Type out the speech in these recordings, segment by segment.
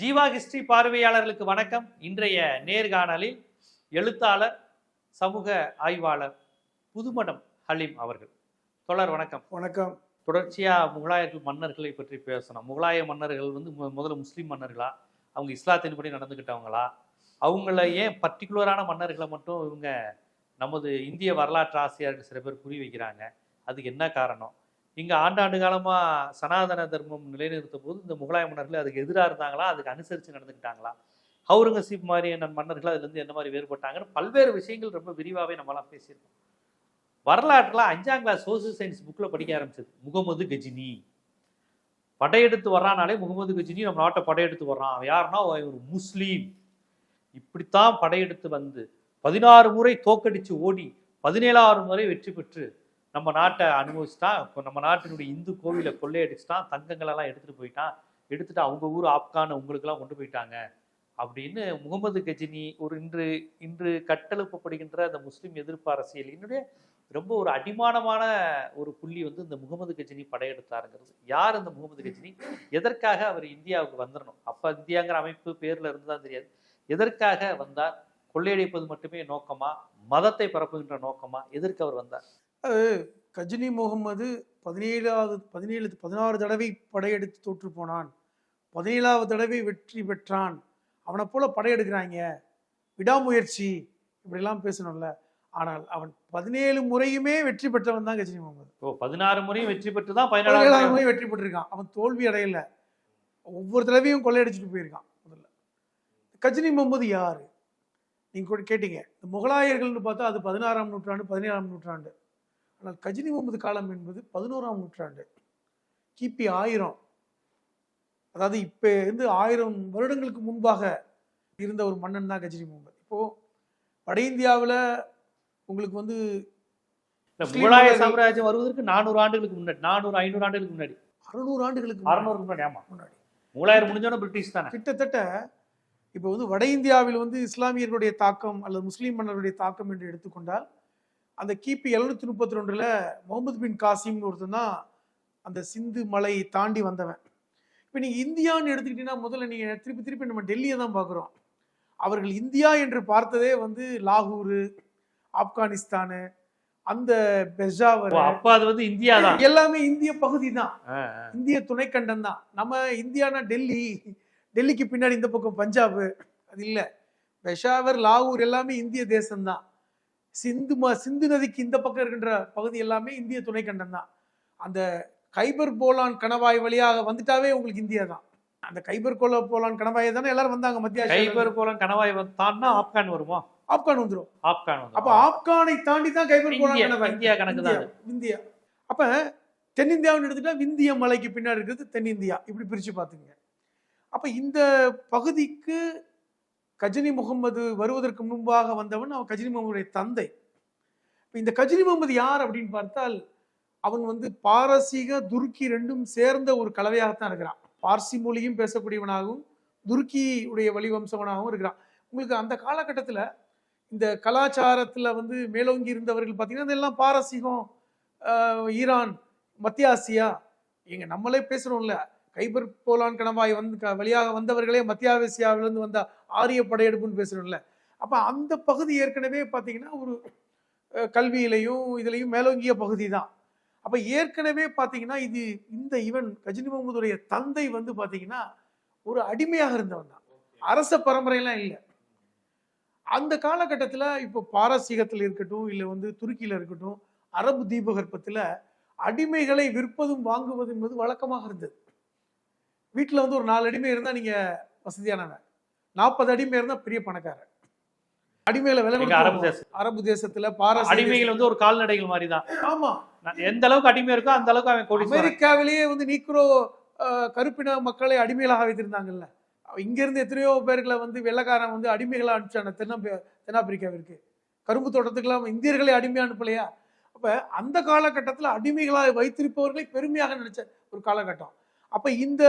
Jeeva history பார்வையாளர்களுக்கு வணக்கம். இன்றைய நேர்காணலில் எழுத்தாளர் சமூக ஆய்வாளர் புதுமடம் ஹலீம் அவர்கள். தொடர் வணக்கம். வணக்கம். தொடர்ச்சியா முகலாயர்கள் மன்னர்களை பற்றி பேசணும். முகலாய மன்னர்கள் வந்து முதல்ல முஸ்லீம் மன்னர்களா? அவங்க இஸ்லாத்தின்படி நடந்துக்கிட்டவங்களா அவங்கள ஏன் பர்டிகுலரான மன்னர்களை மட்டும் இவங்க நமது இந்திய வரலாற்று ஆசிரியர்கள் சில பேர் குறி வைக்கிறாங்க? அதுக்கு என்ன காரணம்? இங்கே ஆண்டாண்டு காலமாக சனாதன தர்மம் நிலைநிறுத்த போது இந்த முகலாய மன்னர்கள் அதுக்கு எதிராக இருந்தாங்களா? அதுக்கு அனுசரித்து நடந்துக்கிட்டாங்களா? அவுரங்கசீப் மாதிரியான மன்னர்கள் அதுலேருந்து என்ன மாதிரி வேறுபட்டாங்கன்னு பல்வேறு விஷயங்கள் ரொம்ப விரிவாகவே நம்மளாம் பேசியிருக்கோம். வரலாற்றுல அஞ்சாம் கிளாஸ் சோசியல் சயின்ஸ் புக்கில் படிக்க ஆரம்பிச்சது. முகமது கஜினி. படையெடுத்து வர்றானாலே முகமது கஜினி நம்ம நாட்டை படையெடுத்து வர்றான். யாருன்னா? ஒரு முஸ்லீம். இப்படித்தான் படையெடுத்து வந்து பதினாறு முறை தோக்கடிச்சு ஓடி பதினேழாறு முறை வெற்றி பெற்று நம்ம நாட்டை அனுபவிச்சுட்டான் இப்போ நம்ம நாட்டினுடைய இந்து கோவிலை கொள்ளையடிச்சிட்டான் தங்கங்களெல்லாம் எடுத்துகிட்டு போயிட்டான் எடுத்துட்டு அவங்க ஊர் ஆப்கான் உங்களுக்கெல்லாம் கொண்டு போயிட்டாங்க. அப்படின்னு முகமது கஜினி ஒரு இன்று இன்று கட்டெழுப்பப்படுகின்ற அந்த முஸ்லீம் எதிர்ப்பு அரசியலினுடைய ரொம்ப ஒரு அடிமானமான ஒரு புள்ளி வந்து இந்த முகமது கஜினி படையெடுத்தாருங்கிறது. யார் இந்த முகமது கஜினி? எதற்காக அவர் இந்தியாவுக்கு வந்துடணும் அப்போ இந்தியாங்கிற அமைப்பு பேரில் இருந்துதான் தெரியாது. எதற்காக வந்தார்? கொள்ளையடிப்பது மட்டுமே நோக்கமா? மதத்தை பரப்புகின்ற நோக்கமா? எதற்கு அவர் வந்தார்? கஜினி முகமது பதினேழாவது பதினேழு பதினாறு தடவை படையெடுத்து தோற்று போனான். பதினேழாவது தடவை வெற்றி பெற்றான். அவனை போல படையெடுக்கிறாங்க விடாமுயற்சி. இப்படிலாம் பேசணும்ல. ஆனால் அவன் பதினேழு முறையுமே வெற்றி பெற்றவன் தான் கஜினி முகமது ஓ பதினாறு முறையும் வெற்றி பெற்று தான் பதினேழாவது பதினேழாவது முறை வெற்றி பெற்றிருக்கான். அவன் தோல்வி அடையல. ஒவ்வொரு தடவையும் கொள்ளையடிச்சிட்டு போயிருக்கான் முதல்ல. கஜினி முகமது யாரு? நீங்க கூட கேட்டீங்க. இந்த முகலாயர்கள்னு பார்த்தா அது பதினாறாம் நூற்றாண்டு பதினேழாம் நூற்றாண்டு. ஆனால் கஜினி முகமது காலம் என்பது பதினோராம் நூற்றாண்டு. கிபி ஆயிரம். அதாவது இப்போ இருந்து ஆயிரம் வருடங்களுக்கு முன்பாக இருந்த ஒரு மன்னன் தான் கஜினி முகமது. இப்போ வட இந்தியாவில் உங்களுக்கு வந்து முகலாய சாம்ராஜ்யம் வருவதற்கு நானூறு ஆண்டுகளுக்கு முன்னாடி நானூறு ஐநூறு ஆண்டுகளுக்கு முன்னாடி. அறுநூறு ஆண்டுகளுக்கு அறுநூறு முன்னாடி ஆமா. முன்னாடி. முகலாயர் முடிஞ்சோட பிரிட்டிஷ் தானே. கிட்டத்தட்ட இப்போ வந்து வட இந்தியாவில் வந்து இஸ்லாமியர்களுடைய தாக்கம் அல்லது முஸ்லீம் மன்னருடைய தாக்கம் என்று எடுத்துக்கொண்டால் அந்த கிபி எழுநூத்தி முப்பத்தி ரெண்டுல முகமது பின் காசிம்னு ஒருத்தன் தான் அந்த சிந்து மலை தாண்டி வந்தவன். இப்போ நீங்க இந்தியான்னு எடுத்துக்கிட்டீங்கன்னா முதல்ல நீங்க திருப்பி திருப்பி நம்ம டெல்லியை தான் பார்க்குறோம். அவர்கள் இந்தியா என்று பார்த்ததே வந்து லாகூர் ஆப்கானிஸ்தானு அந்த பெஷாவர் அப்ப அது வந்து இந்தியா தான். எல்லாமே இந்திய பகுதி தான். இந்திய துணைக்கண்டம் தான். நம்ம இந்தியானா டெல்லி? டெல்லிக்கு பின்னாடி இந்த பக்கம் பஞ்சாப். அது இல்லை. பெஷாவர் லாகூர் எல்லாமே இந்திய தேசம்தான். சிந்து ம சிந்து நதிக்கு இந்த பக்கம் இருக்கின்ற பகுதி எல்லாமே இந்திய துணைக்கண்டம் தான். அந்த கைபர் போலான் கணவாய் வழியாக வந்துட்டாவே உங்களுக்கு இந்தியா தான். அந்த கைபர் கோல போலான் கணவாயை தானே எல்லாரும் வந்தாங்க மத்திய கைபர் போலம் கணவாய் தான்னா ஆப்கான் வருமா? ஆப்கான் வந்துரும். ஆப்கான் அப்ப ஆப்கானை தாண்டி தான் கைபர் போலான் கணவாய். இந்தியா கணக்கு தான். இந்தியா அப்ப தென்னிந்தியாவுன்னு எடுத்துட்டா விந்திய மலைக்கு பின்னாடி இருக்கிறது தென்னிந்தியா. இப்படி பிரிச்சு பாத்துங்க அப்ப இந்த பகுதிக்கு கஜினி முகமது வருவதற்கு முன்பாக வந்தவன் அவன் கஜினி முகமதுடைய தந்தை. இப்போ இந்த கஜினி முகமது யார் அப்படின்னு பார்த்தால் அவன் வந்து பாரசீக துருக்கி ரெண்டும் சேர்ந்த ஒரு கலவையாகத்தான் இருக்கிறான். பார்சி மொழியும் பேசக்கூடியவனாகவும் துருக்கி உடைய வழிவம்சவனாகவும் இருக்கிறான். உங்களுக்கு அந்த காலகட்டத்தில் இந்த கலாச்சாரத்தில் வந்து மேலோங்கி இருந்தவர்கள் பார்த்தீங்கன்னா இதெல்லாம் பாரசீகம் ஈரான் மத்திய ஆசியா எங்கள் நம்மளே பேசுகிறோம்ல கைபர் போலான் கணவாய் வந்து க- வழியாக வந்தவர்களே மத்திய ஆசியாவிலிருந்து வந்தால் ஆரிய படையெடுப்புன்னு பேசுகிறோம்ல அப்போ அந்த பகுதி ஏற்கனவே பார்த்தீங்கன்னா ஒரு கல்வியிலையும் இதுலையும் மேலோங்கிய பகுதி தான் அப்போ ஏற்கனவே பார்த்தீங்கன்னா இது இந்த இவன் கஜினி முகமதுடைய தந்தை வந்து பார்த்தீங்கன்னா ஒரு அடிமையாக இருந்தவன் தான். அரச பரம்பரையெல்லாம் இல்லை. அந்த காலகட்டத்தில் இப்போ பாரசீகத்தில் இருக்கட்டும் இல்லை வந்து துருக்கியில் இருக்கட்டும் அரபு தீபகற்பத்தில் அடிமைகளை விற்பதும் வாங்குவதும் என்பது வழக்கமாக இருந்தது. வீட்டில் வந்து ஒரு நாலு அடிமை இருந்தால் நீங்கள் வசதியானவன். நாற்பது அடிமை இருந்தால் பெரிய பணக்காரன். அடிமைகளை விலை அரபு. தேசம் அரபு தேசத்துல பாரசீக அடிமைகள் வந்து ஒரு கால்நடைகள் மாதிரி தான். ஆமா எந்த அளவுக்கு அடிமை இருக்கோ அந்த அளவுக்கு அவன் கோடீஸ்வரன். அமெரிக்காவிலேயே வந்து நீக்ரோ கருப்பின மக்களை அடிமைகளாக வைத்திருந்தாங்கல்ல. இங்க இருந்து எத்தனையோ பேர்களை வந்து வெள்ளக்காரன் வந்து அடிமைகளா அனுப்பிச்சான தென்னாப்பி தென்னாப்பிரிக்காவிற்கு. கரும்பு தோட்டத்துக்கெல்லாம் இந்தியர்களை அடிமையா அனுப்பலையா? அப்ப அந்த காலகட்டத்தில் அடிமைகளாக வைத்திருப்பவர்களை பெருமையாக நினைச்ச ஒரு காலகட்டம். அப்ப இந்த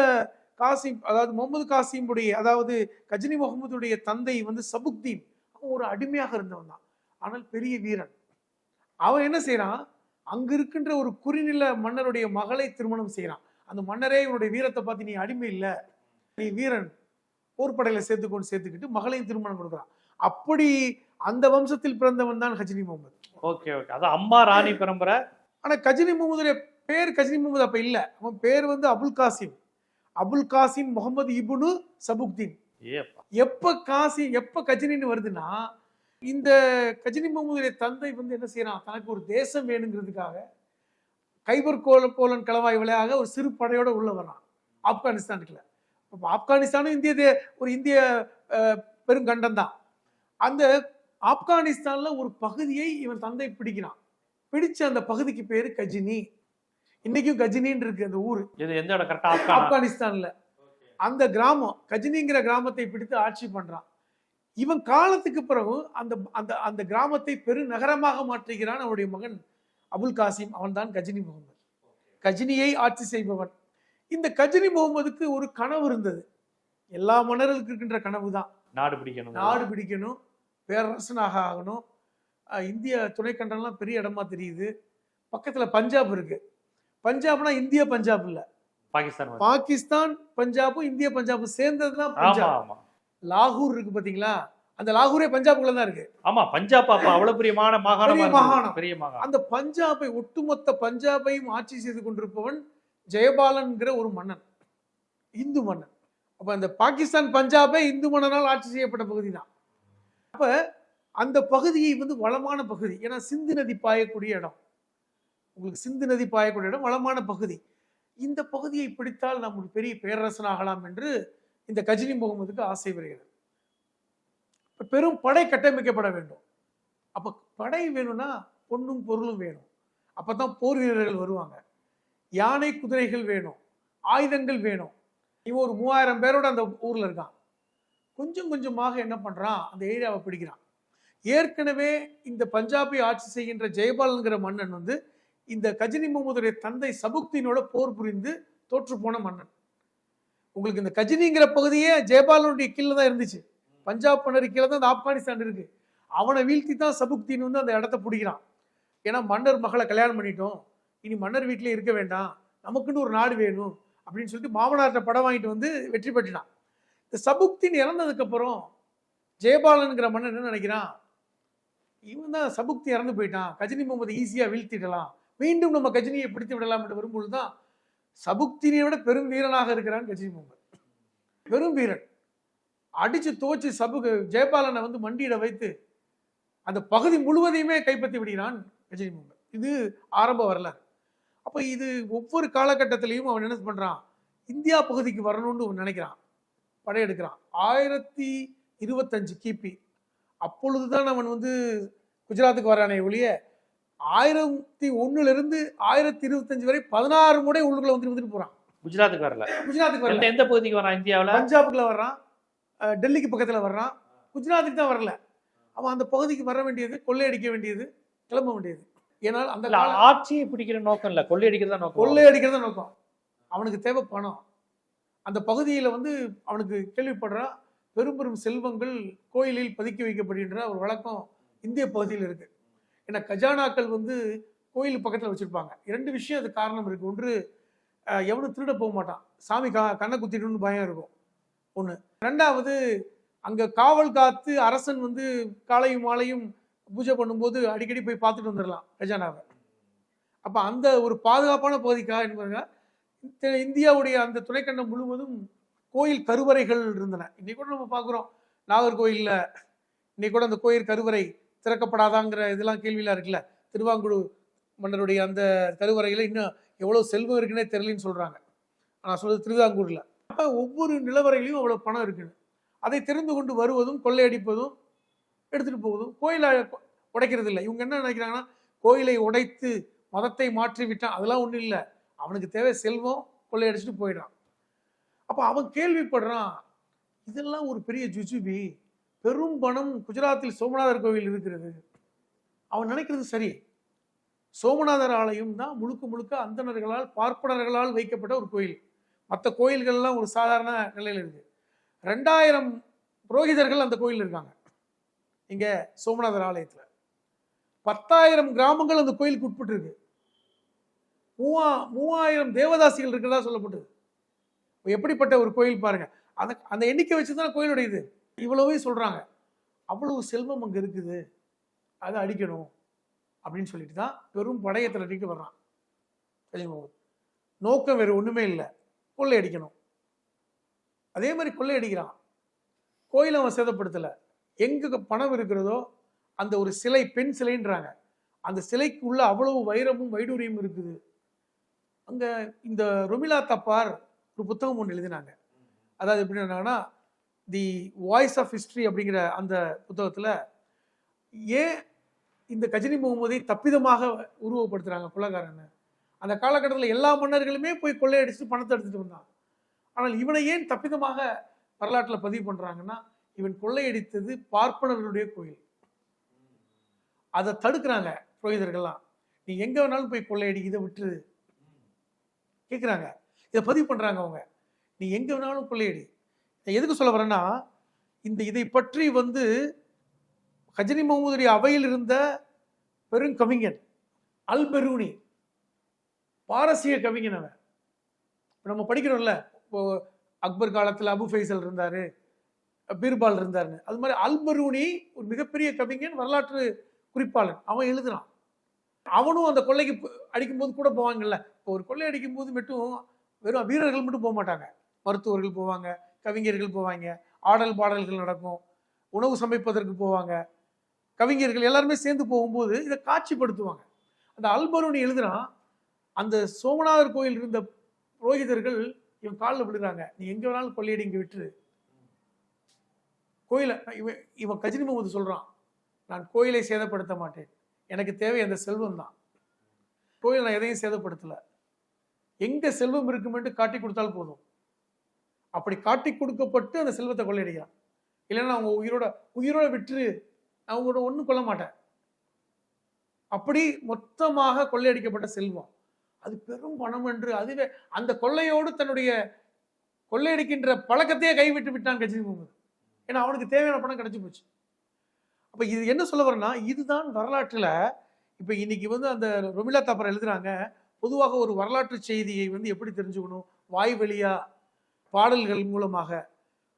காசிம் அதாவது முகமது காசிமுடைய அதாவது கஜினி முகமதுடைய தந்தை வந்து சபுக்தீன். அவன் ஒரு அடிமையாக இருந்தவன் தான். ஆனால் பெரிய வீரன். அவன் என்ன செய்றான்? அங்க இருக்கின்ற ஒரு குறுநில மன்னருடைய மகளை திருமணம் செய்கிறான் அந்த மன்னரே இவனுடைய வீரத்தை பார்த்து நீ அடிமை இல்லை. நீ வீரன். போர்ப்படையில சேர்த்துக்கொண்டு சேர்த்துக்கிட்டு மகளையும் திருமணம் கொடுக்குறான். அப்படி அந்த வம்சத்தில் பிறந்தவன் தான் கஜினி முகமது. Okay okay. அதான் அம்மா ராணி பரம்பரை. ஆனா கஜினி முகமதுடைய பேர் கஜினி முகமது அப்ப இல்ல. அவன் பேர் வந்து அபுல் காசிம். அபுல் காசிம் முகமது இபுனு சபுக்தீன். எப்ப காசி எப்ப கஜினின்னு வருதுன்னா இந்த கஜினி முகமதுடைய தந்தை வந்து என்ன செய்யறான்? தனக்கு ஒரு தேசம் வேணுங்கிறதுக்காக கைபர் கோல கோலன் களவாய் விளையாக ஒரு சிறு படையோட உள்ள வர்றான். ஆப்கானிஸ்தானுக்குள்ள. அப்ப ஆப்கானிஸ்தானும் இந்திய தே- ஒரு இந்திய பெருங்கண்டம் தான். அந்த ஆப்கானிஸ்தான்ல ஒரு பகுதியை இவன் தந்தை பிடிக்கிறான். பிடிச்ச அந்த பகுதிக்கு பேரு கஜினி. இன்னைக்கும் கஜினின்னு இருக்கு அந்த ஊரு. இது எந்த இடம்? கரெக்டா ஆப்கானா? ஆப்கானிஸ்தான்ல. அந்த கிராமம் கஜினிங்கிற கிராமத்தை பிடித்து ஆட்சி பண்றான். இவன் காலத்துக்கு பிறகு அந்த அந்த அந்த கிராமத்தை பெரு நகரமாக மாற்றுகிறான் அவனுடைய மகன் அபுல் காசிம். அவன்தான் கஜினி முகமது. கஜினியை ஆட்சி செய்பவன். இந்த கஜினி முகமதுக்கு ஒரு கனவு இருந்தது. எல்லா மன்னர்களுக்கு இருக்கின்ற கனவு தான் நாடு பிடிக்கணும். நாடு பிடிக்கணும். பேரரசனாக ஆகணும். இந்திய துணைக்கண்டம்லாம் பெரிய இடமா தெரியுது. பக்கத்துல பஞ்சாப் இருக்கு. பஞ்சாப்னா இந்திய பஞ்சாப் இல்ல. பாகிஸ்தான். பாகிஸ்தான் பஞ்சாபும் இந்திய பஞ்சாபும் சேர்ந்தது தான் ஆமா பஞ்சாப். லாகூர் இருக்கு பாத்தீங்களா? அந்த லாகூரே பஞ்சாபுக்குள்ள தான் இருக்கு. ஆமா பஞ்சாப் அப்ப அவ்வளவு பெரியமான மாகாணமா. மாகாணம். பெரிய மாகாணம். அந்த பஞ்சாபை ஒட்டுமொத்த பஞ்சாபையும் ஆட்சி செய்து கொண்டிருப்பவன் ஜெயபாலன்கிற ஒரு மன்னன். இந்து மன்னன். அப்ப அந்த பாகிஸ்தான் பஞ்சாபே இந்து மன்னனால் ஆட்சி செய்யப்பட்ட பகுதி தான் அப்ப அந்த பகுதியை வந்து வளமான பகுதி. ஏன்னா சிந்து நதி பாயக்கூடிய இடம். உங்களுக்கு சிந்து நதி பாயக்கூடிய இடம் வளமான பகுதி. இந்த பகுதியை பிடித்தால் நாம் ஒரு பெரிய பேரரசனாகலாம் என்று இந்த கஜினி முகமதுக்கு ஆசை வருகிறது. பெரும் படை கட்டமைக்கப்பட வேண்டும். அப்ப படை வேணும்னா பொண்ணும் பொருளும் வேணும். அப்பதான் போர் வீரர்கள் வருவாங்க. யானை குதிரைகள் வேணும். ஆயுதங்கள் வேணும். இவன் ஒரு மூவாயிரம் பேரோட அந்த ஊர்ல இருக்கான். கொஞ்சம் கொஞ்சமாக என்ன பண்றான்? அந்த ஏரியாவை பிடிக்கிறான். ஏற்கனவே இந்த பஞ்சாபை ஆட்சி செய்கின்ற ஜெயபாலனுங்கிற மன்னன் வந்து இந்த கஜினி முகமதுடைய தந்தை சபுக்தீனோட போர் புரிந்து தோற்று போன மன்னன். உங்களுக்கு இந்த கஜினிங்கிற பகுதியே ஜெயபாலனுடைய கீழே தான் இருந்துச்சு. பஞ்சாப் மன்னர் கீழே தான் இந்த ஆப்கானிஸ்தான் இருக்கு. அவனை வீழ்த்தி தான் சபுக்தீன் வந்து அந்த இடத்த பிடிக்கிறான். ஏன்னா மன்னர் மகளை கல்யாணம் பண்ணிட்டோம். இனி மன்னர் வீட்டிலே இருக்க வேண்டாம். நமக்குன்னு ஒரு நாடு வேணும் அப்படின்னு சொல்லிட்டு மாமனார்ட்ட படம் வாங்கிட்டு வந்து வெற்றி பெற்றுட்டான். இந்த சபுக்தீன் இறந்ததுக்கப்புறம் ஜெயபாலனுங்கிற மன்னன் என்ன நினைக்கிறான்? இவன் தான் சபுக்தி இறந்து போயிட்டான். கஜினி முகமது ஈஸியாக வீழ்த்திடலாம். மீண்டும் நம்ம கஜினியை பிடித்து விடலாம் என்று வரும்பொழுது தான் சபுக்தினியை விட பெரும் வீரனாக இருக்கிறான் கஜினி முகமது பெரும் வீரன். அடித்து தோச்சு சபு ஜெயபாலனை வந்து மண்டியிட வைத்து அந்த பகுதி முழுவதையுமே கைப்பற்றி விடுகிறான் கஜினி முகமது இது ஆரம்ப வரலாறு. அப்போ இது ஒவ்வொரு காலகட்டத்திலையும் அவன் என்ன பண்ணுறான் இந்தியா பகுதிக்கு வரணும்னு நினைக்கிறான். படையெடுக்கிறான். ஆயிரத்தி இருபத்தஞ்சு கிபி. அப்பொழுதுதான் அவன் வந்து குஜராத்துக்கு வரானே ஒழிய ஆயிரத்தி ஒண்ணுல இருந்து ஆயிரத்தி இருபத்தஞ்சு வரை பதினாறு முறை உள்ளுக்குள்ள வந்து வந்துட்டு போறான். குஜராத்துக்கு வரல. குஜராத்துக்கு வரல. எந்த பகுதிக்கு வரான்? இந்தியாவுல? பஞ்சாபுக்குள்ள வர்றான். டெல்லிக்கு பக்கத்துல வர்றான். குஜராத்துக்கு தான் வரல. அவன் அந்த பகுதிக்கு வர வேண்டியது கொள்ளையடிக்க வேண்டியது கிளம்ப வேண்டியது. ஏனால் அந்த ஆட்சியை பிடிக்கிற நோக்கம் இல்ல. கொள்ளையடிக்கிறதா நோக்கம். கொள்ளையடிக்கிறத நோக்கம். அவனுக்கு தேவை பணம். அந்த பகுதியில வந்து அவனுக்கு கேள்விப்படுறான் பெரும் பெரும் செல்வங்கள் கோயிலில் பதுக்கி வைக்கப்படுகின்ற ஒரு வழக்கம் இந்திய பகுதியில் இருக்கு. ஏன்னா கஜானாக்கள் வந்து கோயில் பக்கத்தில் வச்சுருப்பாங்க. இரண்டு விஷயம் அது காரணம் இருக்குது ஒன்று எவனும் திருட போக மாட்டான். சாமி கா கண்ணை குத்திடணும்னு பயம் இருக்கும். ஒன்று ரெண்டாவது அங்கே காவல் காத்து அரசன் வந்து காலையும் மாலையும் பூஜை பண்ணும்போது அடிக்கடி போய் பார்த்துட்டு வந்துடலாம் கஜானாவை. அப்போ அந்த ஒரு பாதுகாப்பான பகுதிக்காக என்பதுங்க இந்தியாவுடைய அந்த துணைக்கண்டம் முழுவதும் கோயில் கருவறைகள் இருந்தன. இன்னைக்கு கூட நம்ம பார்க்குறோம். நாகர்கோயில்ல இன்னைக்கு கூட அந்த கோயில் கருவறை திறக்கப்படாதாங்கிற இதெல்லாம் கேள்வியெலாம் இருக்குல்ல. திருவாங்கூர் மன்னருடைய அந்த கருவறையில் இன்னும் எவ்வளோ செல்வம் இருக்குன்னே தெரியலன்னு சொல்கிறாங்க நான் சொல்கிறது திருவிதாங்கூர்ல அப்போ ஒவ்வொரு நிலவரையிலையும் அவ்வளோ பணம் இருக்குன்னு. அதை தெரிந்து கொண்டு வருவதும் கொள்ளையடிப்பதும் எடுத்துகிட்டு போவதும் கோயிலை உடைக்கிறது இல்லை. இவங்க என்ன நினைக்கிறாங்கன்னா கோயிலை உடைத்து மதத்தை மாற்றி விட்டான். அதெல்லாம் ஒன்றும் இல்லை. அவனுக்கு தேவை செல்வம் கொள்ளையடிச்சிட்டு போயிடுறான். அப்போ அவன் கேள்விப்படுறான் இதெல்லாம் ஒரு பெரிய ஜுஜுபி. பெரும் பணம் குஜராத்தில் சோமநாதர் கோவில் இருக்கிறது. அவன் நினைக்கிறது சரி. சோமநாதர் ஆலயம் தான் முழுக்க முழுக்க அந்தணர்களால் பார்ப்பனர்களால் வைக்கப்பட்ட ஒரு கோயில். மற்ற கோயில்கள்லாம் ஒரு சாதாரண நிலையில் இருக்கு. ரெண்டாயிரம் புரோகிதர்கள் அந்த கோயில் இருக்காங்க. இங்க சோமநாதர் ஆலயத்தில். பத்தாயிரம் கிராமங்கள் அந்த கோயிலுக்கு உட்பட்டுருக்கு. மூவா மூவாயிரம் தேவதாசிகள் இருக்கிறதா சொல்லப்பட்டது. எப்படிப்பட்ட ஒரு கோயில் பாருங்க. அந்த அந்த எண்ணிக்கை வச்சு தான் கோயிலுடைய இது இவ்வளவே சொல்கிறாங்க அவ்வளவு செல்வம் அங்கே இருக்குது. அதை அடிக்கணும். அப்படின்னு சொல்லிட்டு தான் பெரும் படையை திரட்டிட்டு வர்றான். கஜினி முகமது நோக்கம் வேறு ஒன்றுமே இல்லை. கொள்ளை அடிக்கணும். அதே மாதிரி கொள்ளையடிக்கிறான் கோயிலை அவன் சேதப்படுத்தலை. எங்கே பணம் இருக்கிறதோ அந்த ஒரு சிலை பெண் சிலைன்றாங்க. அந்த சிலைக்கு உள்ள அவ்வளவு வைரமும் வைடூரியமும் இருக்குது. அங்கே இந்த ரொமிலா தப்பார் ஒரு புத்தகம் ஒன்று எழுதினாங்க. அதாவது எப்படி என்னன்னா தி வாய்ஸ் ஆஃப் ஹிஸ்ட்ரி அப்படிங்கிற அந்த புத்தகத்தில் ஏன் இந்த கஜினி முகமதை தப்பிதமாக உருவப்படுத்துகிறாங்க கொள்ளக்காரன்னு அந்த காலகட்டத்தில் எல்லா மன்னர்களுமே போய் கொள்ளையடிச்சுட்டு பணத்தை எடுத்துகிட்டு வந்தான். ஆனால் இவனை ஏன் தப்பிதமாக வரலாற்றில் பதிவு பண்ணுறாங்கன்னா இவன் கொள்ளையடித்தது பார்ப்பனர்களுடைய கோயில். அதை தடுக்கிறாங்க புரோகிதர்கள்லாம். நீ எங்கே வேணாலும் போய் கொள்ளையடி இதை விட்டுரு. கேட்குறாங்க இதை பதிவு பண்ணுறாங்க அவங்க. நீ எங்கே வேணாலும் கொள்ளையடி நான் எதுக்கு சொல்ல வரேன்னா இந்த இதை பற்றி வந்து ஹஜினி முகமதுடைய அவையில் இருந்த பெருங்கவிஞன் அல் பெரூனி பாரசீக கவிஞன் அவன். நம்ம படிக்கிறோம்ல இப்போ அக்பர் காலத்தில் அபு ஃபைசல் இருந்தார் பீர்பால் இருந்தாருன்னு. அது மாதிரி அல் ஒரு மிகப்பெரிய கவிஞன் வரலாற்று குறிப்பாளன். அவன் எழுதுறான். அவனும் அந்த கொள்ளைக்கு அடிக்கும்போது கூட போவாங்கல்ல. இப்போ ஒரு கொள்ளை அடிக்கும்போது மட்டும் வெறும் வீரர்கள் மட்டும் போக மாட்டாங்க. மருத்துவர்கள் போவாங்க. கவிஞர்கள் போவாங்க. ஆடல் பாடல்கள் நடக்கும். உணவு சமைப்பதற்கு போவாங்க. கவிஞர்கள் எல்லாருமே சேர்ந்து போகும்போது இதை காட்சிப்படுத்துவாங்க. அந்த அல்பருன்னு எழுதுனா அந்த சோமநாதர் கோயில் இருந்த புரோகிதர்கள் இவன் காலில் விழுறாங்க. நீ எங்க வேணாலும் கொள்ளையடி இங்கே விட்டுரு. கோயிலை இவன் இவன் கஜினி முகமது சொல்றான் நான் கோயிலை சேதப்படுத்த மாட்டேன். எனக்கு தேவை அந்த செல்வம் தான். கோயில் நான் எதையும் சேதப்படுத்தலை. எங்க செல்வம் இருக்குமென்று காட்டி கொடுத்தால் போதும். அப்படி காட்டி கொடுக்கப்பட்டு அந்த செல்வத்தை கொள்ளையடிக்கிறான். இல்லைன்னா அவங்க உயிரோட உயிரோட விற்று நான் ஒன்றும் கொள்ள மாட்டேன். அப்படி மொத்தமாக கொள்ளையடிக்கப்பட்ட செல்வம். அது பெரும் பணம் என்று அதுவே அந்த கொள்ளையோடு தன்னுடைய கொள்ளையடிக்கின்ற பழக்கத்தையே கைவிட்டு விட்டான் கட்சி முகமது. ஏன்னா அவனுக்கு தேவையான பணம் கிடைச்சி போச்சு. அப்போ இது என்ன சொல்ல வரேன்னா இதுதான் வரலாற்றில் இப்போ இன்னைக்கு வந்து அந்த ரொமிலா தாப்பர் எழுதுறாங்க பொதுவாக ஒரு வரலாற்று செய்தியை வந்து எப்படி தெரிஞ்சுக்கணும்? வாய் வழியாக பாடல்கள் மூலமாக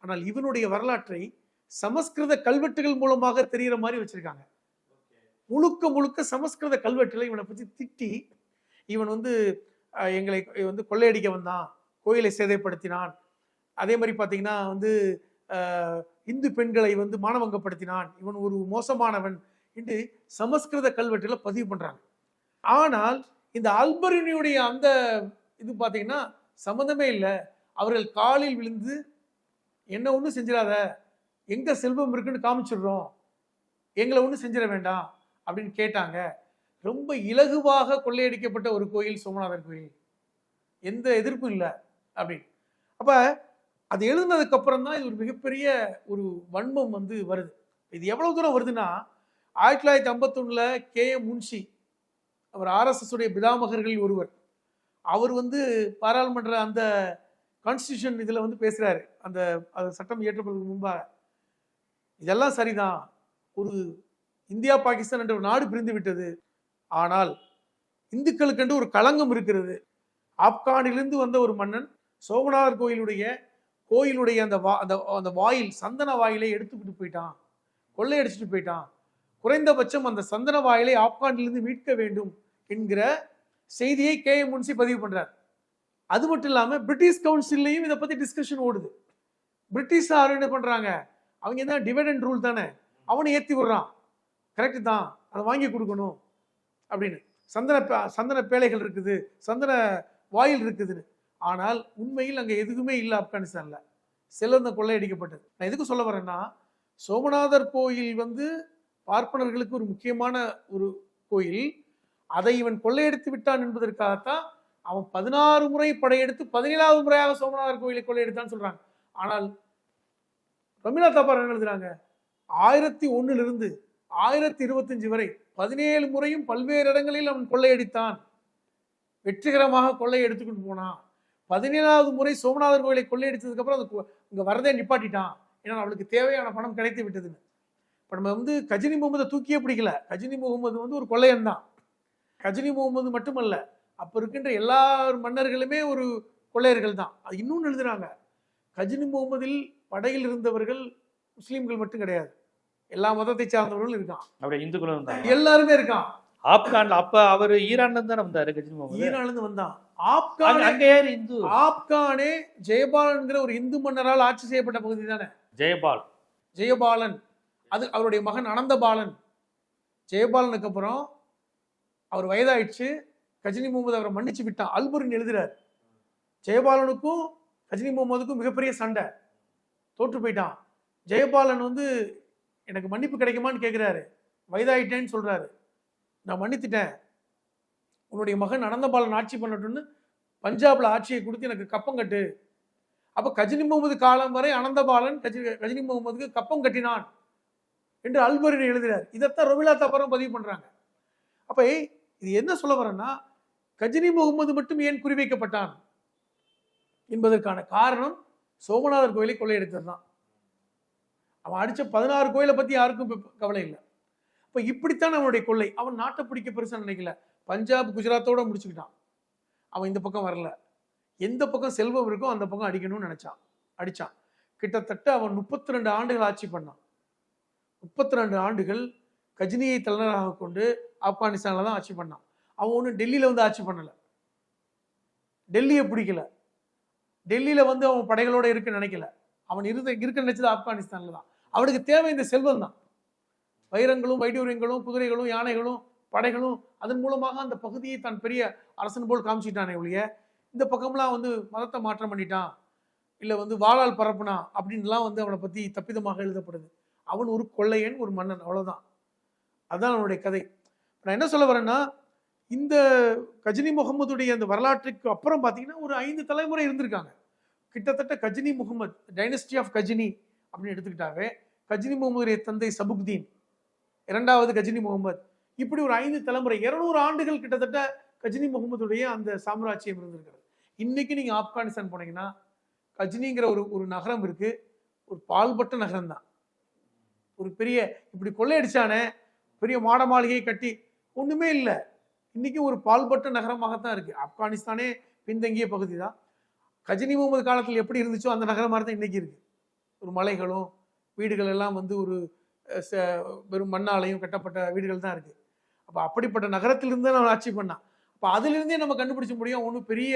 ஆனால் இவனுடைய வரலாற்றை சமஸ்கிருத கல்வெட்டுகள் மூலமாக தெரிகிற மாதிரி வச்சிருக்காங்க. முழுக்க முழுக்க சமஸ்கிருத கல்வெட்டுல இவனை பத்தி திட்டி இவன் வந்து எங்களை வந்து கொள்ளையடிக்க வந்தான் கோயிலை சேதைப்படுத்தினான். அதே மாதிரி பார்த்தீங்கன்னா வந்து இந்து பெண்களை வந்து மானவங்கப்படுத்தினான் இவன் ஒரு மோசமானவன் என்று சமஸ்கிருத கல்வெட்டுல பதிவு பண்றாங்க. ஆனால் இந்த அல்பரினியுடைய அந்த இது பார்த்தீங்கன்னா சம்மந்தமே இல்லை. அவர்கள் காலில் விழுந்து என்ன ஒன்றும் செஞ்சிடாத. எங்கே செல்வம் இருக்குன்னு காமிச்சிடுறோம். எங்களை ஒன்றும் செஞ்சிட வேண்டாம். அப்படின்னு கேட்டாங்க. ரொம்ப இலகுவாக கொள்ளையடிக்கப்பட்ட ஒரு கோயில் சோமநாதர் கோயில். எந்த எதிர்ப்பும் இல்லை அப்படின்னு. அப்போ அது எழுதுனதுக்கப்புறம் தான் இது ஒரு மிகப்பெரிய ஒரு வன்மம் வந்து வருது. இது எவ்வளோ தூரம் வருதுன்னா ஆயிரத்தி தொள்ளாயிரத்தி ஐம்பத்தொன்னில் கே. எம். முன்ஷி அவர் ஆர்எஸ்எஸ் உடைய பிதாமகர்களில் ஒருவர். அவர் வந்து பாராளுமன்ற அந்த கான்ஸ்டியூஷன் இதில் வந்து பேசுகிறாரு அந்த அது சட்டம் இயற்றப்படுவதற்கு முன்பாக. இதெல்லாம் சரிதான். ஒரு இந்தியா பாகிஸ்தான் என்ற ஒரு நாடு பிரிந்து விட்டது. ஆனால் இந்துக்களுக்கென்று ஒரு களங்கம் இருக்கிறது. ஆப்கானிலிருந்து வந்த ஒரு மன்னன் சோமநாதர் கோயிலுடைய கோயிலுடைய அந்த வா அந்த அந்த வாயில் சந்தன வாயிலை எடுத்துக்கிட்டு போயிட்டான். கொள்ளையடிச்சிட்டு போயிட்டான். குறைந்தபட்சம் அந்த சந்தன வாயிலை ஆப்கானிலிருந்து மீட்க வேண்டும் என்கிற செய்தியை கே எம் முன்சி பதிவு பண்ணுறார் அது மட்டும் இல்லாமல் பிரிட்டிஷ் கவுன்சில்லையும் இதை பற்றி டிஸ்கஷன் ஓடுது. பிரிட்டிஷார் என்ன பண்ணுறாங்க அவங்க என்ன டிவைட் ரூல் தானே? அவனை ஏற்றி விடுறான். கரெக்டு தான். அதை வாங்கி கொடுக்கணும். அப்படின்னு. சந்தன பே- சந்தன பேழைகள் இருக்குது. சந்தன வாயில் இருக்குதுன்னு. ஆனால் உண்மையில் அங்கே எதுவுமே இல்லை ஆப்கானிஸ்தானில். செல்வந்த கொள்ளையடிக்கப்பட்டது. நான் எதுக்கு சொல்ல வரேன்னா சோமநாதர் கோயில் வந்து பார்ப்பனர்களுக்கு ஒரு முக்கியமான ஒரு கோயில். அதை இவன் கொள்ளையடித்து விட்டான் என்பதற்காகத்தான் அவன் பதினாறு முறை படையெடுத்து பதினேழாவது முறையாக சோமநாதர் கோயிலை கொள்ளையெடுத்தான்னு சொல்றாங்க. ஆனால் ரமீலா தாப்பார் என்ன எழுதுறாங்க? ஆயிரத்தி ஒண்ணுல ஆயிரத்தி இருபத்தஞ்சு வரை பதினேழு முறையும் பல்வேறு இடங்களில் அவன் கொள்ளையடித்தான். வெற்றிகரமாக கொள்ளை எடுத்துக்கிட்டு போனான். பதினேழாவது முறை சோமநாதர் கோயிலை கொள்ளையடித்ததுக்கு அப்புறம் அது இங்கே இங்க வரதே நிப்பாட்டிட்டான். ஏன்னா அவளுக்கு தேவையான பணம் கிடைத்து விட்டதுன்னு. இப்போ நம்ம வந்து கஜினி முகமதை தூக்கியே பிடிக்கல. கஜினி முகமது வந்து ஒரு கொள்ளையன் தான். கஜினி முகமது மட்டுமல்ல அப்ப இருக்கின்ற எல்லா மன்னர்களுமே ஒரு கொள்ளையர்கள் தான். அது இன்னொன்று எழுதுறாங்க. கஜினி முகமதில் படையில் இருந்தவர்கள் முஸ்லீம்கள் மட்டும் கிடையாது. எல்லா மதத்தை சார்ந்தவர்களும் இருக்கான். அப்படியே இந்துக்களும் இருந்தாங்க. எல்லாருமே இருக்கான். ஆப்கான்ல அப்ப அவர் ஈரான்ல இருந்து தானே வந்தாரு கஜினி முகமது? ஈரான்ல இருந்து வந்தான். ஆப்கானே அங்க யாரு இந்து. ஆப்கானே ஜெயபாலன்கிற ஒரு இந்து மன்னரால் ஆட்சி செய்யப்பட்ட பகுதி தானே? ஜெயபால். ஜெயபாலன். அது அவருடைய மகன் அனந்தபாலன். ஜெயபாலனுக்கு அப்புறம் அவர் வயதாயிடுச்சு. கஜினி முகமது அவரை மன்னிச்சு விட்டான் அல்புரின் எழுதுறார். ஜெயபாலனுக்கும் கஜினி முகமதுக்கும் மிகப்பெரிய சண்டை. தோற்று போயிட்டான். ஜெயபாலன் வந்து எனக்கு மன்னிப்பு கிடைக்குமான்னு கேட்குறாரு வயதாயிட்டேன்னு சொல்கிறாரு நான் மன்னித்துட்டேன். உன்னுடைய மகன் அனந்தபாலன் ஆட்சி பண்ணட்டும்னு பஞ்சாபில் ஆட்சியை கொடுத்து எனக்கு கப்பம் கட்டு. அப்போ கஜினி முகமது காலம் வரை அனந்தபாலன் கஜினி கஜினி முகமதுக்கு கப்பம் கட்டினான். என்று அல்பரின் எழுதுகிறார் இதைத்தான் ரொபிலா தப்பரம் பதிவு பண்ணுறாங்க அப்போ இது என்ன சொல்ல வரேன்னா கஜினி முகமது மட்டும் ஏன் குறிவைக்கப்பட்டான் என்பதற்கான காரணம் சோமநாதர் கோயிலை கொள்ளையடித்தது தான். அவன் அடித்த பதினாறு கோயிலை பற்றி யாருக்கும் கவலை இல்லை. இப்போ இப்படித்தான் அவனுடைய கொள்ளை. அவன் நாட்டை பிடிக்க பெருசாக நினைக்கல. பஞ்சாப் குஜராத்தோடு முடிச்சுக்கிட்டான். அவன் இந்த பக்கம் வரல. எந்த பக்கம் செல்வம் இருக்கோ அந்த பக்கம் அடிக்கணும்னு நினச்சான். அடித்தான் கிட்டத்தட்ட அவன் முப்பத்தி ரெண்டு ஆண்டுகள் ஆட்சி பண்ணான். முப்பத்தி ரெண்டு ஆண்டுகள் கஜினியை தலைநகராக கொண்டு ஆப்கானிஸ்தானில் தான் ஆட்சி பண்ணான். அவன் ஒன்றும் டெல்லியில் வந்து ஆட்சி பண்ணலை. டெல்லியை பிடிக்கல. டெல்லியில் வந்து அவன் படைகளோடு இருக்க நினைக்கல. அவன் இருந்த இருக்க நினைச்சது ஆப்கானிஸ்தானில் தான். அவனுக்கு தேவை இந்த செல்வம் தான். வைரங்களும் வைடூரியங்களும் குதிரைகளும் யானைகளும் படைகளும் அதன் மூலமாக அந்த பகுதியை தான் பெரிய அரசன் போல் காமிச்சிட்டானே ஒழிய இந்த பக்கம்லாம் வந்து மதத்தை மாற்றம் பண்ணிட்டான் இல்லை வந்து வாளால் பரப்புனா அப்படின்லாம் வந்து அவனை பற்றி தப்பிதமாக எழுதப்படுது. அவன் ஒரு கொள்ளையன் ஒரு மன்னன் அவ்வளோதான் அதுதான் அவனுடைய கதை. நான் என்ன சொல்ல வரேன்னா இந்த கஜினி முகமதுடைய அந்த வரலாற்றுக்கு அப்புறம் பார்த்தீங்கன்னா ஒரு ஐந்து தலைமுறை இருந்திருக்காங்க. கிட்டத்தட்ட கஜினி முகமது டைனஸ்டி ஆஃப் கஜினி அப்படின்னு எடுத்துக்கிட்டாவே கஜினி முகமதுடைய தந்தை சபுக்தீன் இரண்டாவது கஜினி முகமது. இப்படி ஒரு ஐந்து தலைமுறை இருநூறு ஆண்டுகள் கிட்டத்தட்ட கஜினி முகமதுடைய அந்த சாம்ராஜ்யம் இருந்திருக்கிறது. இன்னைக்கு நீங்கள் ஆப்கானிஸ்தான் போனீங்கன்னா கஜினிங்கிற ஒரு ஒரு நகரம் இருக்கு. ஒரு பால்பட்ட நகரம் தான் ஒரு பெரிய இப்படி கொள்ளையடிச்சானே பெரிய மாட மாளிகையை கட்டி ஒன்றுமே இல்லை. இன்றைக்கும் ஒரு பால்பட்ட நகரமாகத்தான் இருக்குது ஆப்கானிஸ்தானே பின்தங்கிய பகுதி தான் கஜினி முகமது காலத்தில் எப்படி இருந்துச்சோ அந்த நகரமாக தான் இன்றைக்கி இருக்குது ஒரு மலைகளும் வீடுகள் எல்லாம் வந்து ஒரு ச- வெறும் மண்ணாலையும் கட்டப்பட்ட வீடுகள் தான் இருக்குது அப்போ அப்படிப்பட்ட நகரத்திலிருந்து தான் ஆட்சி பண்ணான். அப்போ அதிலிருந்தே நம்ம கண்டுபிடிச்ச முடியும் ஒன்றும் பெரிய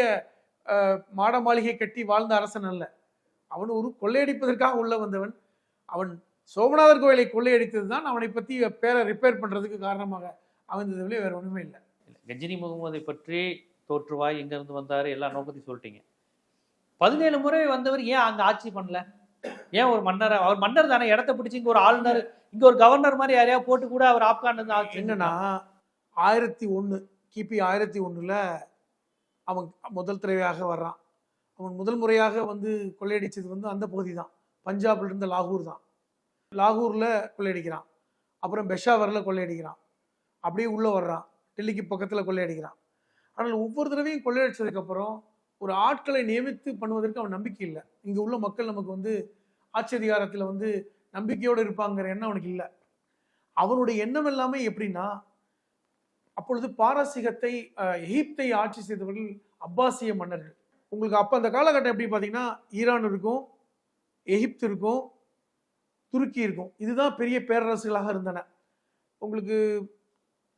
மாட மாளிகை கட்டி வாழ்ந்த அரசன் அல்ல. அவன் ஒரு கொள்ளையடிப்பதற்காக உள்ள வந்தவன். அவன் சோமநாதர் கோயிலை கொள்ளையடித்தது தான் அவனை பற்றி பேரை ரிப்பேர் பண்ணுறதுக்கு காரணமாக அமைந்ததுலேயே வேற ஒன்றுமே இல்லை. கஜினி முகமதை பற்றி தோற்றுவாய் எங்கேருந்து வந்தார் எல்லா நோக்கத்தையும் சொல்லிட்டீங்க. பதினேழு முறை வந்தவர் ஏன் அங்கே ஆட்சி பண்ணல? ஏன் ஒரு மன்னர் அவர் மன்னர் தானே இடத்த பிடிச்சி இங்கே ஒரு ஆளுநர் இங்கே ஒரு கவர்னர் மாதிரி யாரையா போட்டு கூட அவர் ஆப்கான் இருந்து ஆட்சி என்னன்னா ஆயிரத்தி ஒன்று கிபி ஆயிரத்தி ஒன்றில் அவன் முதல் தடவையாக வர்றான். அவன் முதல் முறையாக வந்து கொள்ளையடிச்சது வந்து அந்த பகுதி தான். பஞ்சாப்ல இருந்த லாகூர் தான். லாகூரில் கொள்ளையடிக்கிறான். அப்புறம் பெஷாவரில் கொள்ளையடிக்கிறான். அப்படியே உள்ளே வர்றான். டெல்லிக்கு பக்கத்தில் கொள்ளையடிக்கிறான். ஆனால் ஒவ்வொரு தடவையும் கொள்ளையடிச்சதுக்கப்புறம் ஒரு ஆட்களை நியமித்து பண்ணுவதற்கு அவன் நம்பிக்கை இல்லை. இங்கே உள்ள மக்கள் நமக்கு வந்து ஆட்சி அதிகாரத்தில் வந்து நம்பிக்கையோடு இருப்பாங்கிற எண்ணம் அவனுக்கு இல்லை. அவனுடைய எண்ணம் எல்லாமே எப்படின்னா அப்பொழுது பாரசீகத்தை எகிப்தை ஆட்சி செய்தவர்கள் அப்பாசிய மன்னர்கள். உங்களுக்கு அப்போ அந்த காலகட்டம் எப்படி பார்த்தீங்கன்னா ஈரான் இருக்கும் எகிப்து இருக்கும் துருக்கி இருக்கும். இதுதான் பெரிய பேரரசுகளாக இருந்தன. உங்களுக்கு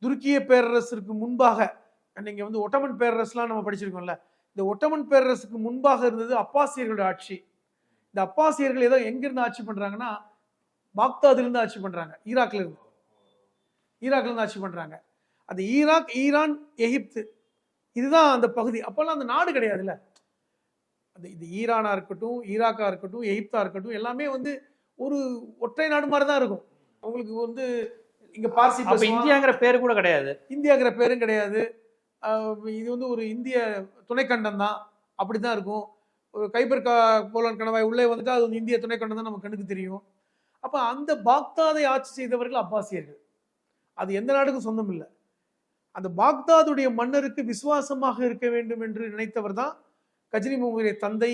துருக்கிய பேரரசுக்கு முன்பாக நீங்கள் வந்து ஒட்டமன் பேரரசுலாம் நம்ம படிச்சிருக்கோம்ல இந்த ஒட்டமன் பேரரசுக்கு முன்பாக இருந்தது அப்பாசியர்களோட ஆட்சி. இந்த அப்பாசியர்கள் ஏதோ எங்கிருந்து ஆட்சி பண்ணுறாங்கன்னா பாக்தாதிலிருந்து ஆட்சி பண்ணுறாங்க ஈராக்ல இருந்து. ஈராக்ல இருந்து ஆட்சி பண்ணுறாங்க அந்த ஈராக் ஈரான் எகிப்து இதுதான் அந்த பகுதி. அப்போல்லாம் அந்த நாடு கிடையாதுல்ல. அந்த இது ஈரானாக இருக்கட்டும் ஈராக்காக இருக்கட்டும் எகிப்தா இருக்கட்டும் எல்லாமே வந்து ஒரு ஒற்றை நாடு மாதிரி தான் இருக்கும். அவங்களுக்கு வந்து இங்க பார்சி அப்ப. இந்தியாங்கிற பேரு கூட கிடையாது. இந்தியாங்கிற பேரும் கிடையாது. இது வந்து ஒரு இந்திய துணைக்கண்டம் தான். அப்படி தான் இருக்கும். ஒரு கைபர் போலன் கணவாய் உள்ளே வந்துட்டு அது வந்து இந்திய துணைக்கண்டம் தான் நம்ம கண்ணுக்கு தெரியும். அப்போ அந்த பாக்தாதை ஆட்சி செய்தவர்கள் அப்பாசியர்கள். அது எந்த நாடுக்கும் சொந்தம் இல்லை. அந்த பாக்தாதுடைய மன்னருக்கு விசுவாசமாக இருக்க வேண்டும் என்று நினைத்தவர் தான் கஜினி முகமதுடைய தந்தை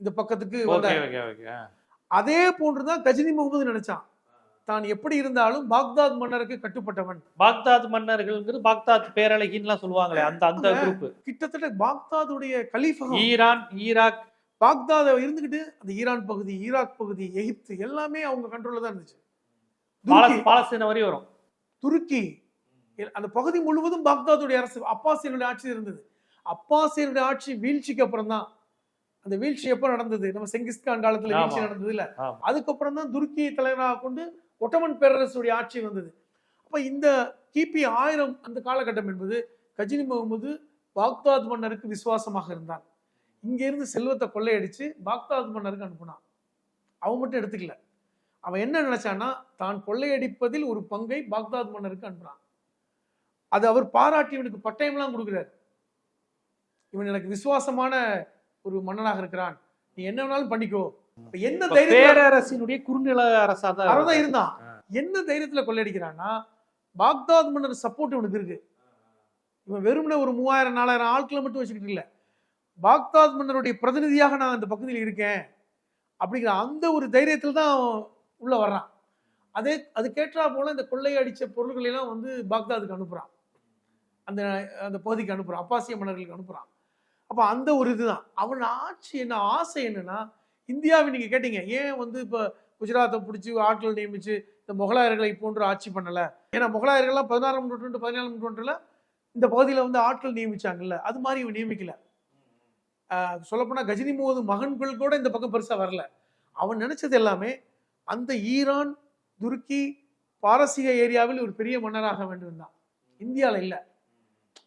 இந்த பக்கத்துக்கு அதே போன்றுதான் கஜினி முகமது நினைச்சான். தான் எப்படி இருந்தாலும் பாக்தாத் மன்னருக்கு கட்டுப்பட்டவன். பாக்தாத் மன்னர்கள்ங்கிறது பாக்தாத் பேரழகின்லாம் சொல்லுவாங்களே அந்த அந்த. குரூப் கிட்டத்தட்ட பாக்தாதுடைய கலீஃபகம். Iran Iraq. பாக்தாத இருந்துகிட்டு அந்த ஈரான் பகுதி ஈராக் பகுதி எகிப்து எல்லாமே அவங்க கண்ட்ரோல்ல தான் இருந்துச்சு. பாலஸ்தீன வரையும் வரும். துருக்கி. அந்த பகுதி முழுவதும் பாக்தாதுடைய அரசு அப்பாசியனுடைய ஆட்சி இருந்தது. அப்பாசியனுடைய ஆட்சி வீழ்ச்சிக்கு அப்புறம் தான். அந்த வீழ்ச்சி எப்போ நடந்தது? நம்ம செங்கிஸ்கான் காலத்துல. வீழ்ச்சி நடந்தது இல்ல. அதுக்கப்புறம் தான் துருக்கியை தலைவராக கொண்டு ஒட்டமன் பேரரசுடைய ஆட்சி வந்தது. அப்போ இந்த கிபி ஆயிரம் அந்த காலகட்டம் என்பது கஜினி முகமது பாக்தாத் மன்னருக்கு விசுவாசமாக இருந்தான். இங்கேருந்து செல்வத்தை கொள்ளையடித்து பாக்தாத் மன்னருக்கு அனுப்புனான். அவன் மட்டும் எடுத்துக்கல. அவன் என்ன நினைச்சான்னா தான் கொள்ளையடிப்பதில் ஒரு பங்கை பாக்தாத் மன்னருக்கு அனுப்புனான். அது அவர் பாராட்டி இவனுக்கு பட்டயம்லாம் கொடுக்குறாரு. இவன் எனக்கு விசுவாசமான ஒரு மன்னனாக இருக்கிறான். நீ என்ன வேணாலும் பண்ணிக்கோ. என்ன பேரரசினுடைய குறுநில அரசா தான் இருந்தான். என்ன தைரியத்துல கொள்ளையடிக்கிறான்னா பாக்தாத் மன்னர் சப்போர்ட் இவனுக்கு இருக்கு. இவன் வெறுமனே ஒரு மூவாயிரம் நாலாயிரம் ஆட்களை மட்டும் வச்சுக்கிட்டு இல்ல. பாக்தாத் மன்னருடைய பிரதிநிதியாக நான் அந்த பகுதியில் இருக்கேன். அப்படிங்கிற அந்த ஒரு தைரியத்தில் தான் உள்ள வர்றான். அதே அது கேட்டா போல இந்த கொள்ளையடிச்ச பொருள்களை எல்லாம் வந்து பாக்தாதுக்கு அனுப்புறான். அந்த அந்த பகுதிக்கு அனுப்புறான். அப்பாசிய மன்னர்களுக்கு அனுப்புறான். அப்ப அந்த ஒரு இதுதான். அவன் ஆட்சி என்ன ஆசை என்னன்னா இந்தியாவை நீங்கள் கேட்டீங்க. ஏன் வந்து இப்போ குஜராத்தை பிடிச்சி ஆட்கள் நியமிச்சு இந்த முகலாயர்களை போன்று ஆட்சி பண்ணலை? ஏன்னா முகலாயர்கள்லாம் பதினாறாம் நூற்றாண்டு பதினேழாம் நூற்றாண்டுல இந்த பகுதியில் வந்து ஆட்கள் நியமிச்சாங்கல்ல. அது மாதிரி இவன் நியமிக்கல. சொல்லப்போனால் கஜினி முகமது மகன்கள் கூட இந்த பக்கம் பெருசாக வரல. அவன் நினைச்சது எல்லாமே அந்த ஈரான் துருக்கி பாரசீக ஏரியாவில் ஒரு பெரிய மன்னராக வேண்டும் தான். இந்தியாவில் இல்லை.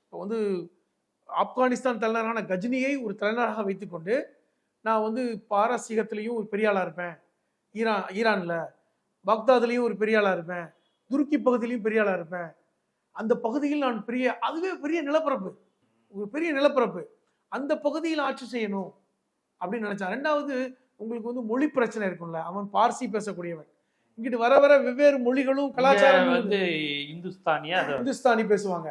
இப்போ வந்து ஆப்கானிஸ்தான் தலைநகரான கஜினியை ஒரு தலைநகராக வைத்துக்கொண்டு நான் வந்து பாரசீகத்திலையும் ஒரு பெரிய ஆளா இருப்பேன். ஈரான் ஈரான்ல. பாக்தாத்லேயும் ஒரு பெரிய ஆளா இருப்பேன். துருக்கி பகுதியிலையும் பெரிய ஆளா இருப்பேன். அந்த பகுதியில் நான் பெரிய அதுவே பெரிய நிலப்பரப்பு. ஒரு பெரிய நிலப்பரப்பு. அந்த பகுதியில் ஆட்சி செய்யணும் அப்படின்னு நினைச்சான். ரெண்டாவது உங்களுக்கு வந்து மொழி பிரச்சனை இருக்கும்ல. அவன் பார்சி பேசக்கூடியவன். இங்கிட்டு வர வர வெவ்வேறு மொழிகளும் இங்க கலாச்சாரங்களும் வந்து இந்துஸ்தானியா இந்துஸ்தானி பேசுவாங்க.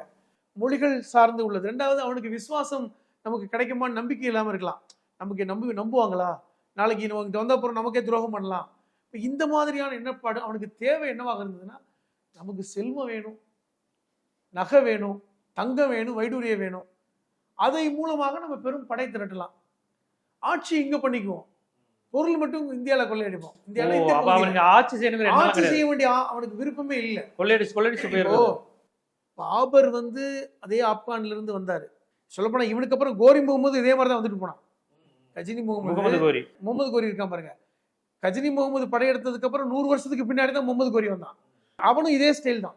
மொழிகள் சார்ந்து உள்ளது. ரெண்டாவது அவனுக்கு விசுவாசம் நமக்கு கிடைக்குமான்னு நம்பிக்கை இல்லாம இருக்கலாம். நமக்கு நம்பி நம்புவாங்களா? நாளைக்கு நமக்கு வந்த அப்புறம் நமக்கே துரோகம் பண்ணலாம். இப்ப இந்த மாதிரியான எண்ணப்பாடு அவனுக்கு தேவை என்னவாக இருந்ததுன்னா நமக்கு செல்வம் வேணும் நகை வேணும் தங்கம் வேணும் வைடூரியம் வேணும். அதை மூலமாக நம்ம பெரும் படை திரட்டலாம். ஆட்சி இங்க பண்ணிக்குவோம்? பொருள் மட்டும் இந்தியால கொள்ளையடிப்போம். ஓ, இந்தியால இந்த அப்ப பகுதியில. அவனுக்கு ஆட்சி எண்ணம் ஆட்சி செய்ய வேண்டிய அவனுக்கு விருப்பமே இல்லை. கொள்ளையடிச்சு கொள்ளையடிச்சு போயிடுறது. பாபர் வந்து அதே ஆப்கான்ல இருந்து வந்தாரு. சொல்லப்போனா இவனுக்கு அப்புறம் கோரி முகமது இதே மாதிரி தான் வந்துட்டு போனான். கஜினி முகமது. கோரி. முகமது கோரி இருக்கான் பாருங்க. கஜினி முகமது படையெடுத்ததுக்கு அப்புறம் நூறு வருஷத்துக்கு பின்னாடி தான் முகமது கோரி வந்தான். அவனும் இதே ஸ்டைல் தான்.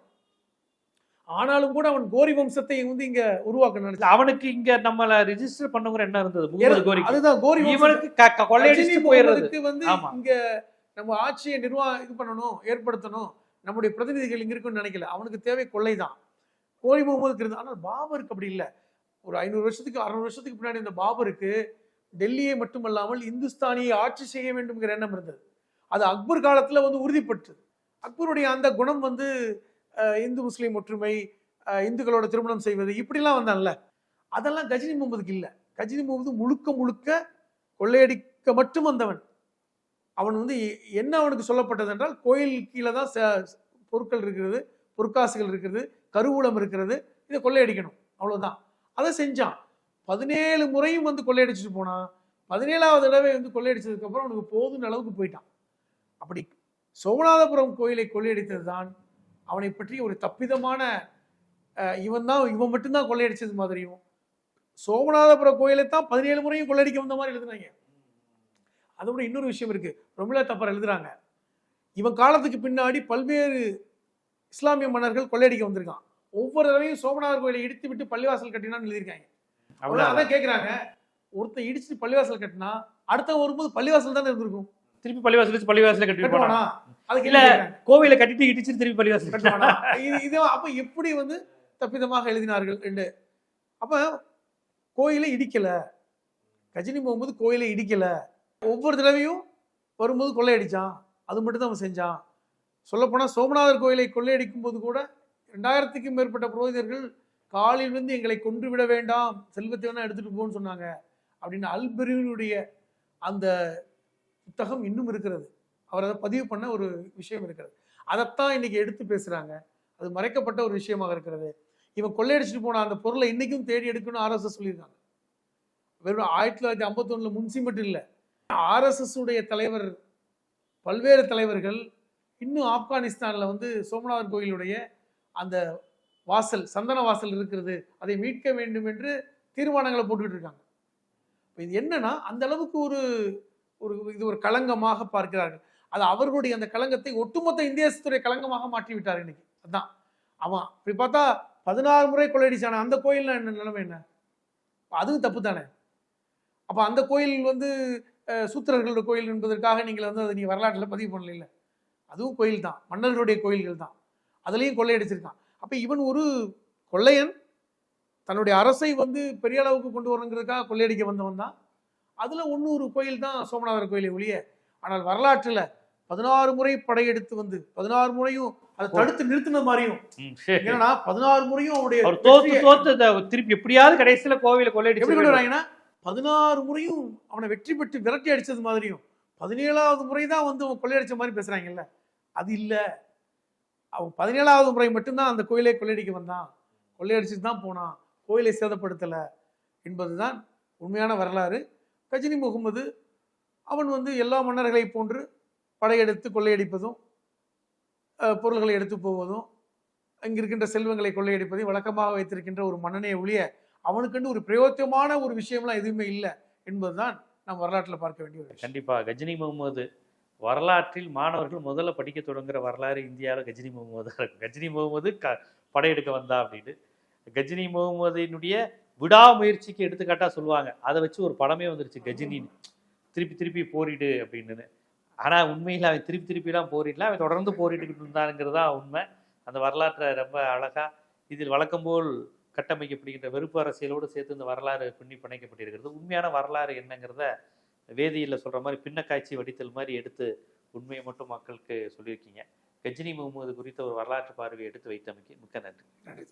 ஆனாலும் கூட அவன் கோரி வம்சத்தை வந்து இங்க உருவாக்க இல்ல, நினைச்சான் அவனுக்கு இங்க நம்மள ரெஜிஸ்டர் பண்ணுங்கிற என்ன இருந்தது கோரி அதுதான் கோரி இவனுக்கு கொள்ளையடிச்சு கஜினி போயிடுறது. முகமதுக்கு வந்து. இங்க நம்ம ஆட்சியை நிர்வாகம் இது பண்ணணும் ஏற்படுத்தணும். நம்முடைய பிரதிநிதிகள் இங்க இருக்குன்னு நினைக்கல. அவனுக்கு தேவை கொள்ளை தான். கோரி முகமதுக்கு இருந்தது ஆனால் பாபருக்கு அப்படி இல்லை. ஒரு ஐநூறு வருஷத்துக்கு அறுநூறு வருஷத்துக்கு பின்னாடி இந்த பாபருக்கு டெல்லியை மட்டுமல்லாமல் இந்துஸ்தானியை ஆட்சி செய்ய வேண்டும்ங்கிற எண்ணம் இருந்தது. அது அக்பர் காலத்தில் வந்து உறுதிப்பட்டது. அக்பருடைய அந்த குணம் வந்து இந்து முஸ்லீம் ஒற்றுமை இந்துக்களோட திருமணம் செய்வது இப்படிலாம் வந்தான்ல அதெல்லாம் கஜினி முகமதுக்கு இல்லை. கஜினி முகமது முழுக்க முழுக்க கொள்ளையடிக்க மட்டும் வந்தவன். அவன் வந்து எ- என்ன அவனுக்கு சொல்லப்பட்டது என்றால் கோயில் கீழே தான் ச- பொருட்கள் இருக்கிறது பொற்காசுகள் இருக்கிறது கருவூலம் இருக்கிறது இதை கொள்ளையடிக்கணும். அவ்வளோதான் அதை செஞ்சான். பதினேழு முறையும் வந்து கொள்ளையடிச்சிட்டு போனான். பதினேழாவது தடவை வந்து கொள்ளையடிச்சதுக்கப்புறம் அவனுக்கு போதுன்ற அளவுக்கு போயிட்டான். அப்படி சோமநாதபுரம் கோயிலை கொள்ளையடித்தது தான். அவனை பற்றி ஒரு தப்பிதமான இவன் தான் இவன் மட்டும்தான் கொள்ளையடிச்சது மாதிரியும். சோமநாதபுரம் கோயிலை தான் பதினேழு முறையும் கொள்ளையடிக்க வந்த மாதிரி எழுதுனாங்க. அதோட இன்னொரு விஷயம் இருக்கு. ரொம்பல தப்பர் எழுதுறாங்க. இவன் காலத்துக்கு பின்னாடி பல்வேறு இஸ்லாமிய மன்னர்கள் கொள்ளையடிக்க வந்திருக்கான். ஒவ்வொரு தடவையும் சோமநாதர் கோயிலை இடித்து விட்டு பள்ளிவாசல் கட்டினான்னு எழுதியிருக்காங்க. அதான் கேக்குறாங்க. ஒருத்தன் இடிச்சு பள்ளிவாசல் கட்டினா அடுத்த வரும்போது பள்ளிவாசல் தானே இருந்திருக்கும்? திருப்பி பள்ளிவாசல் வச்சு பள்ளிவாசல கட்டிட்டு கட்டுவானா? அதுக்கு இல்ல. கோவில கட்டிட்டு இடிச்சு திருப்பி பள்ளிவாசல் கட்டுவானா? இது அப்ப எப்படி வந்து தப்பிதமாக எழுதினார்கள்? ரெண்டு. அப்ப கோயிலை இடிக்கல. கஜினி போகும்போது கோயிலை இடிக்கல. ஒவ்வொரு தடவையும் வரும்போது கொள்ளையடிச்சான். அது மட்டும் தான் அவன் செஞ்சான். சொல்லப்போனா சோமநாதர் கோயிலை கொள்ளையடிக்கும் போது கூட ரெண்டாயிரத்துக்கும் மேற்பட்ட புரோகிதர்கள் காலில் வந்து எங்களை கொன்று விட வேண்டாம் செல்வத்தை வேணா எடுத்துட்டு போன்னு சொன்னாங்க. அப்படின்னு அல்பெருவினுடைய அந்த புத்தகம் இன்னும் இருக்கிறது. அவர் அதை பதிவு பண்ண ஒரு விஷயம் இருக்கிறது. அதைத்தான் இன்னைக்கு எடுத்து பேசுறாங்க. அது மறைக்கப்பட்ட ஒரு விஷயமாக இருக்கிறது. இவன் கொள்ளையடிச்சிட்டு போன அந்த பொருளை இன்னைக்கும் தேடி எடுக்கணும்னு ஆர்எஸ்எஸ் சொல்லியிருக்காங்க. வெறும் ஆயிரத்தி தொள்ளாயிரத்தி ஐம்பத்தொன்னுல முன்சி மட்டும் இல்லை ஆர்எஸ்எஸ் உடைய தலைவர் பல்வேறு தலைவர்கள் இன்னும் ஆப்கானிஸ்தானில் வந்து சோமநாதர் கோயிலுடைய அந்த வாசல் சந்தன வாசல் இருக்கிறது அதை மீட்க வேண்டும் என்று தீர்மானங்களை போட்டுக்கிட்டு இருக்காங்க. இப்போ இது என்னன்னா அந்த அளவுக்கு ஒரு ஒரு இது ஒரு களங்கமாக பார்க்கிறார்கள். அது அவர்களுடைய அந்த களங்கத்தை ஒட்டுமொத்த இந்திய தேசத்துடைய களங்கமாக மாற்றி விட்டார் இன்னைக்கு. அதுதான் ஆமாம் இப்படி பார்த்தா பதினாறு முறை கொள்ளையடிச்சானே அந்த கோயிலில் என்ன நிலைமை என்ன? அதுவும் தப்பு தானே அப்போ அந்த கோயில் வந்து சூத்திரர்களோட கோயில் என்பதற்காக நீங்கள் வந்து அதை நீ வரலாற்றில் பதிவு பண்ணல அதுவும் கோயில் தான் மன்னர்களுடைய கோயில்கள் தான். அதுலேயும் கொள்ளையடிச்சிருக்கான். அப்ப இவன் ஒரு கொள்ளையன். தன்னுடைய அரசை வந்து பெரிய அளவுக்கு கொண்டு வரணுங்கிறதுக்காக கொள்ளையடிக்க வந்தவன் தான். அதுல ஒன்னொரு கோயில் தான் சோமநாதர் கோயிலை ஒழிய ஆனால் வரலாற்றுல பதினாறு முறை படையெடுத்து வந்து பதினாறு முறையும் அதை தடுத்து நிறுத்தின மாதிரியும். என்னன்னா பதினாறு முறையும் அவருடைய அவர் தோத்து தோத்து திருப்பி எப்படியாவது கடைசியில கோவில எப்படி கொண்டு கொள்ளையடிச்சு பதினாறு முறையும் அவனை வெற்றி பெற்று விரட்டி அடிச்சது மாதிரியும் பதினேழாவது முறை தான் வந்து அவன் கொள்ளையடிச்ச மாதிரி பேசுறாங்கல்ல. அது இல்ல. அவன் பதினேழாவது முறை மட்டும்தான் அந்த கோயிலை கொள்ளையடிக்க வந்தான். கொள்ளையடிச்சுட்டு தான் போனான். கோயிலை சேதப்படுத்தலை என்பதுதான் உண்மையான வரலாறு. கஜினி முகமது அவன் வந்து எல்லா மன்னர்களைப் போன்று படையெடுத்து கொள்ளையடிப்பதும் பொருள்களை எடுத்து போவதும் அங்கிருக்கின்ற செல்வங்களை கொள்ளையடிப்பதையும் வழக்கமாக வைத்திருக்கின்ற ஒரு மன்னனே ஒழிய அவனுக்கென்று ஒரு பிரயோஜனமான ஒரு விஷயம்லாம் எதுவுமே இல்லை என்பதுதான் நாம் வரலாற்றில் பார்க்க வேண்டிய கண்டிப்பாக கஜினி முகமது வரலாற்றில் மாணவர்கள் முதல்ல படிக்க தொடங்குற வரலாறு இந்தியாவில் கஜினி முகமது தான் இருக்கும் கஜினி முகமது க படையெடுக்க வந்தா அப்படின்னு. கஜினி முகமதினுடைய விடாமுயற்சிக்கு எடுத்துக்காட்டாக சொல்லுவாங்க. அதை வச்சு ஒரு படமே வந்துருச்சு கஜினின்னு. திருப்பி திருப்பி போரிடு அப்படின்னு. ஆனால் உண்மையில் அவன் திருப்பி திருப்பிலாம் போரிடல. அவன் தொடர்ந்து போரிட்டுக்கிட்டு இருந்தானுங்கிறது தான் உண்மை. அந்த வரலாற்றை ரொம்ப அழகாக இதில் வழக்கம்போல் கட்டமைக்கப்படுகின்ற வெறுப்பு அரசியலோடு சேர்த்து இந்த வரலாறு பின்னி பிணைக்கப்பட்டிருக்கிறது. உண்மையான வரலாறு என்னங்கிறத வேதியில சொல்ற மாதிரி பின்னக்காய்ச்சி வடித்தல் மாதிரி எடுத்து உண்மையை மட்டும் மக்களுக்கு சொல்லியிருக்கீங்க. கஜினி முகமது குறித்த ஒரு வரலாற்று பார்வையை எடுத்து வைத்தமைக்கு மிக்க நன்றி. நன்றி